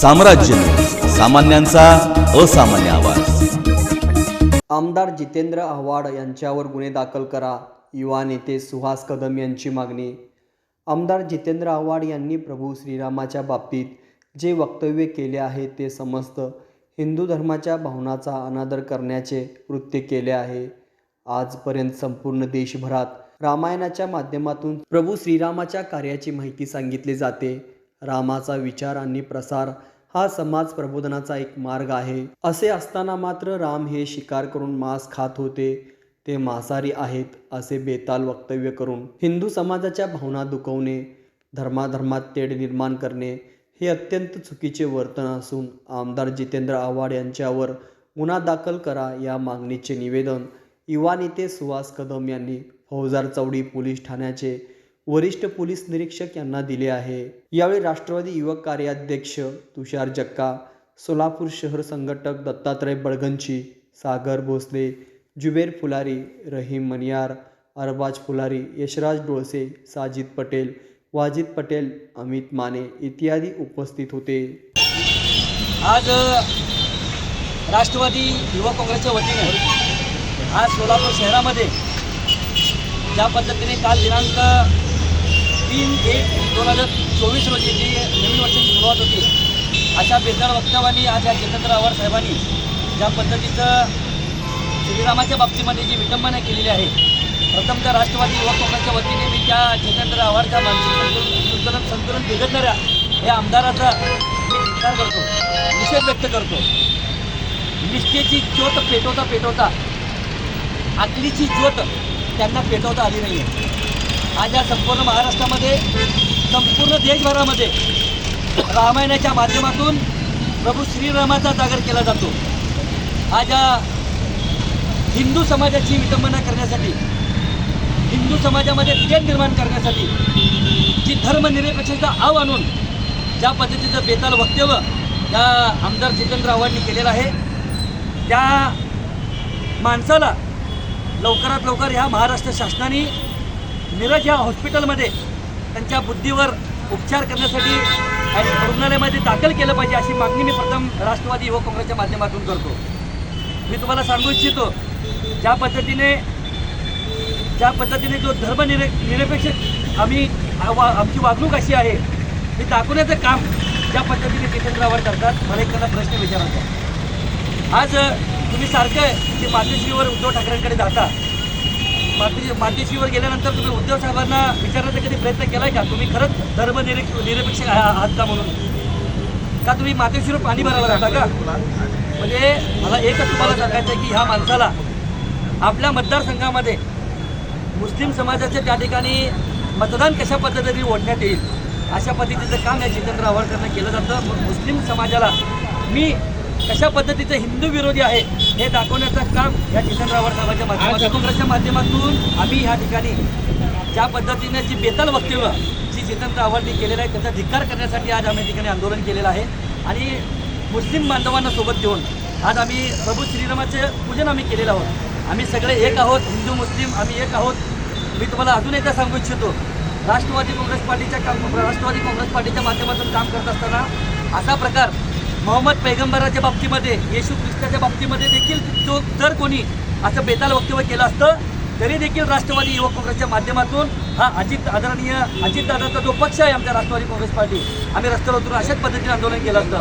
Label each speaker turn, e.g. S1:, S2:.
S1: साम्राज्य. सामान्यांचा असामान्य आवाज.
S2: आमदार जितेंद्र आव्हाड यांच्यावर गुन्हे दाखल करा युवा नेते सुहास कदम यांची मागणी. आमदार जितेंद्र आव्हाड यांनी प्रभू श्रीरामाच्या बाबतीत जे वक्तव्य केले आहे ते समस्त हिंदू धर्माच्या भावनाचा अनादर करण्याचे कृत्य केले आहे. आजपर्यंत संपूर्ण देशभरात रामायणाच्या माध्यमातून प्रभू श्रीरामाच्या कार्याची माहिती सांगितली जाते. रामाचा विचार आणि प्रसार हा समाज प्रबोधनाचा एक मार्ग आहे. असे असताना मात्र राम हे शिकार करून मांस खात होते. ते मांसाहारी आहेत असे बेताल वक्तव्य करून हिंदू समाजाच्या भावना दुखवणे धर्माधर्मात तेढ निर्माण करणे हे अत्यंत चुकीचे वर्तन असून आमदार जितेंद्र आव्हाड यांच्यावर गुन्हा दाखल करा या मागणीचे निवेदन युवा नेते सुहास कदम यांनी. फौजदार चौडी पोलीस ठाण्याचे वरिष्ठ पोलीस निरीक्षक यांना दिले आहे. यावेळी राष्ट्रवादी युवक कार्याध्यक्ष तुषार जक्का सोलापूर शहर संघटक दत्तात्रय बळगंची सागर भोसले जुबेर फुलारी रहीम मनियार अरबाज फुलारी यशराज डोळसे साजिद पटेल वाजिद पटेल अमित माने इत्यादी उपस्थित होते.
S3: आज राष्ट्रवादी युवक काँग्रेसच्या वतीने आज सोलापूर शहरामध्ये ज्या पद्धतीने काल दिनांक तीन एक दोन हजार चोवीस रोजी जी नवीन वर्षाची सुरुवात होती. अशा बेजार वक्तव्यांनी आज या जितेंद्र आव्हाड साहेबांनी ज्या पद्धतीचं श्रीरामाच्या बाबतीमध्ये जी विटंबना केलेली आहे प्रथम त्या राष्ट्रवादी युवक काँग्रेसच्या वतीने मी त्या जितेंद्र आव्हाडच्या मानसिक संतुलन संतुलन संतुलन बिघडणाऱ्या या आमदाराचा मी धिक्कार करतो निषेध व्यक्त करतो. निष्ठेची ज्योत पेटवता पेटवता आकलीची ज्योत त्यांना पेटवता आली नाही आहे आज या संपूर्ण महाराष्ट्रामध्ये संपूर्ण देशभरामध्ये रामायणाच्या माध्यमातून प्रभू श्रीरामाचा जागर केला जातो. आज या हिंदू समाजाची विटंबना करण्यासाठी हिंदू समाजामध्ये तेल निर्माण करण्यासाठी जी धर्मनिरपेक्षता आव आणून ज्या पद्धतीचं बेताल वक्तव्य त्या आमदार जितेंद्र आव्हाडनी केलेलं आहे त्या माणसाला लवकरात लवकर ह्या महाराष्ट्र शासनाने मिरज या हॉस्पिटलमध्ये त्यांच्या बुद्धीवर उपचार करण्यासाठी आणि रुग्णालयामध्ये दाखल केलं पाहिजे अशी मागणी मी प्रथम राष्ट्रवादी युवक काँग्रेसच्या माध्यमातून करतो. मी तुम्हाला सांगू इच्छितो ज्या पद्धतीने ज्या पद्धतीने जो धर्मनिर निरपेक्ष आम्ही वा- आमची वागणूक अशी आहे ती दाखवण्याचं काम ज्या पद्धतीने जितेंद्रावर करतात मला एक त्यांना प्रश्न विचारायचा आज तुम्ही सारखं जे मातोश्रीवर उद्धव ठाकरेंकडे जाता माती मातोश्रीवर गेल्यानंतर तुम्ही उद्धव साहेबांना विचारण्याचा कधी प्रयत्न केला आहे का? तुम्ही खरंच धर्मनिरपेक्ष निरपेक्ष आहात का म्हणून? का तुम्ही मातोश्रीवर पाणी भरायला जाता का? म्हणजे मला एकच तुम्हाला सांगायचं आहे की ह्या माणसाला आपल्या मतदारसंघामध्ये मुस्लिम समाजाच्या त्या ठिकाणी मतदान कशा पद्धतीने ओढण्यात येईल अशा पद्धतीचं काम या जितेंद्र आव्हाडकरनं केलं जातं. मग मुस्लिम समाजाला मी कशा पद्धतीचं हिंदू विरोधी आहे हे दाखवण्याचं काम या जितेंद्र आव्हाड साहेबांच्या माध्यमातून काँग्रेसच्या माध्यमातून आम्ही ह्या ठिकाणी ज्या पद्धतीने जी बेताल वक्तव्य जी जितेंद्र आव्हाडनी केलेलं आहे त्याचा धिक्कार करण्यासाठी आज आम्ही ठिकाणी आंदोलन केलेलं आहे. आणि मुस्लिम बांधवांना सोबत घेऊन आज आम्ही प्रभू श्रीरामाचे पूजन आम्ही केलेलं आहोत. आम्ही सगळे एक आहोत हिंदू मुस्लिम आम्ही एक आहोत. मी तुम्हाला अजून एकदा सांगू इच्छितो राष्ट्रवादी काँग्रेस पार्टीच्या काम राष्ट्रवादी काँग्रेस पार्टीच्या माध्यमातून काम करत असताना असा प्रकार मोहम्मद पैगंबराच्या बाबतीमध्ये येशू ख्रिस्ताच्या बाबतीमध्ये देखील जो जर कोणी असं बेताल वक्तव्य केलं असतं तरी देखील राष्ट्रवादी युवक काँग्रेसच्या माध्यमातून हा अजित आदरणीय अजितदादाचा जो पक्ष आहे आमच्या राष्ट्रवादी काँग्रेस पार्टी आम्ही रस्त्यावर उतरून अशाच पद्धतीने आंदोलन केलं असतं.